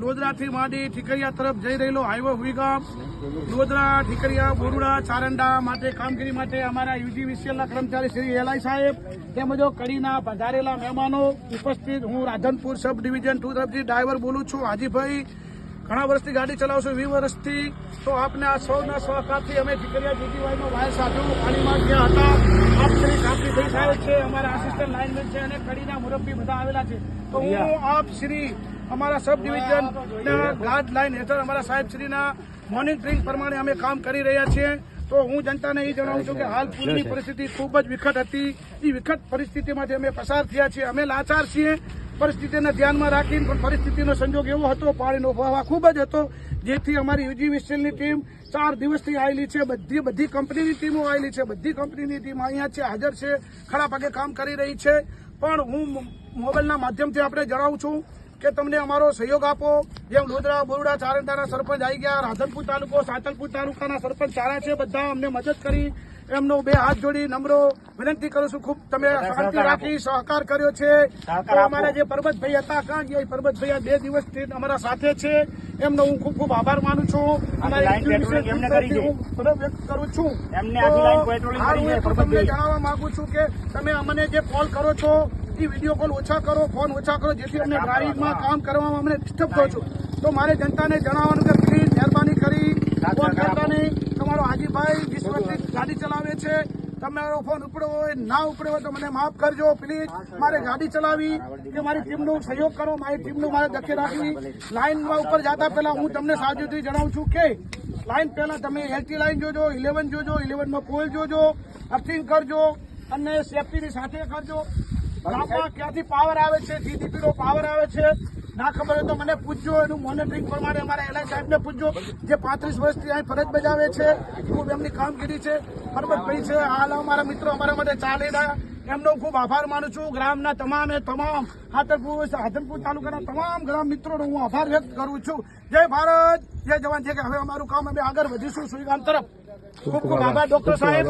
લોદરાથી માંડી ઠીકરિયા તરફ જઈ રહેલો હાઈવે હુઈગામ લોદરા ઠીકરિયા બોરુડા ચારંડા માટે કામગીરી માટે અમારા યુજીવીસીએલના કર્મચારી શ્રી એલઆઈ સાહેબ તેમજ કડીના પધારેલા મહેમાનો ઉપસ્થિત. હું રાધનપુર સબ ડિવિઝન ટુ તરફથી ડ્રાઈવર બોલું છું. હાજીભાઈ ઘણા વર્ષથી ગાડી ચલાવું છું વી વર્ષથી. તો આપને આ સૌના સહકારથી અમે ઠીકરિયા જીટીવાયનો વાયર સાધુ પાણીમાં ગયા હતા. આપ શ્રી કાપડીભાઈ સાહેબ છે અમારા આસિસ્ટન્ટ લાઇનમેન છે અને કડીના મુરબ્બી બધા આવેલા છે. તો હું આપ શ્રી અમારા સબ ડિવિઝનના ગાઈડલાઇન હેઠળ અમારા સાહેબ શ્રીના મોનિટરિંગ પ્રમાણે અમે કામ કરી રહ્યા છીએ. તો હું જનતાને એ જણાવું છું કે હાલ પૂરની પરિસ્થિતિ ખૂબ જ વિકટ હતી. એ વિકટ પરિસ્થિતિમાંથી અમે પસાર થયા છીએ. અમે લાચાર છીએ. પરિસ્થિતિને ધ્યાનમાં રાખીને પણ પરિસ્થિતિનો સંજોગ એવો હતો પાણીનો ભાવ ખૂબ જ હતો જેથી અમારી યુજી વિસ્ટેલની ટીમ ચાર દિવસથી આવેલી છે. બધી બધી કંપનીની ટીમો આવેલી છે. બધી કંપનીની ટીમ અહીંયા છે હાજર છે ખરા પગે કામ કરી રહી છે. પણ હું મોબાઈલના માધ્યમથી આપણે જણાવું છું કે તમને અમારો સહયોગ આપો. જેમ લોદરા બોરડા ચારંદાના સરપંચ આવી ગયા રાધનપુર તાલુકો સાતલપુર તાલુકાના સરપંચ સારા છે. બધા અમને મદદ કરી. એમનો બે હાથ જોડી નમ્રો વિનંતી કરું છું. ખૂબ તમે શાંતિ રાખી સહકાર કર્યો છે. તો અમારા જે પરબતભાઈ હતા એ પરબતભાઈ બે દિવસથી અમારા સાથે છે. એમનો હું ખૂબ ખૂબ આભાર માનું છું. કરી છે. જણાવવા માંગુ છું કે તમે અમને જે કોલ કરો છો એ વીડિયો કોલ ઓછા કરો ફોન ઓછા કરો જેથી અમને ગાડીમાં કામ કરવામાં અમને ડિસ્ટર્બ થયો છો. તો મારે જનતાને જણાવવાનું કે પ્લીઝ મહેરબાની કરી ફોન કરતા નહીં. તમારો હાજીભાઈ વીસ વર્ષથી ગાડી ચલાવે છે. તમારો ફોન ઉપડ્યો હોય ના ઉપડ્યો હોય તો મને માફ કરજો પ્લીઝ મારે ગાડી ચલાવી કે મારી ટીમનો સહયોગ કરો મારી ટીમનું મારે ધકે રાખવી. લાઇનમાં ઉપર જતા પહેલા હું તમને સાવચેતી જણાવું છું કે લાઇન પહેલા તમે એલટી લાઇન જોજો ઇલેવન જોજો ઇલેવનમાં પોલ જોજો અર્થિંગ કરજો અને સેફટીની સાથે કરજો. ગામમાં ક્યાંથી પાવર આવે છે? જીડીપી નો પાવર આવે છે? ના ખબર હોય તો મને પૂછજો. એનું મોનિટરિંગ પ્રમાણે અમારા એલઆઈ સાહેબને પૂછજો જે પાંત્રીસ વર્ષથી અહીં ફરજ બજાવે છે. ખૂબ એમની કામગીરી છે પરબતભાઈ છે? હાલ અમારા મિત્રો અમારા માટે ચાલી રહ્યા એમનો ખૂબ આભાર માનું છું. ગ્રામના તમામે તમામ હાથરપુર હાથરપુર તાલુકાના તમામ ગ્રામ મિત્રોનો હું આભાર વ્યક્ત કરું છું. જય ભારત. જય જવાન. છે કે હવે અમારું કામ અમે આગળ વધીશું. સુઈગામ તરફ. ખૂબ ખૂબ આભાર ડોક્ટર સાહેબ.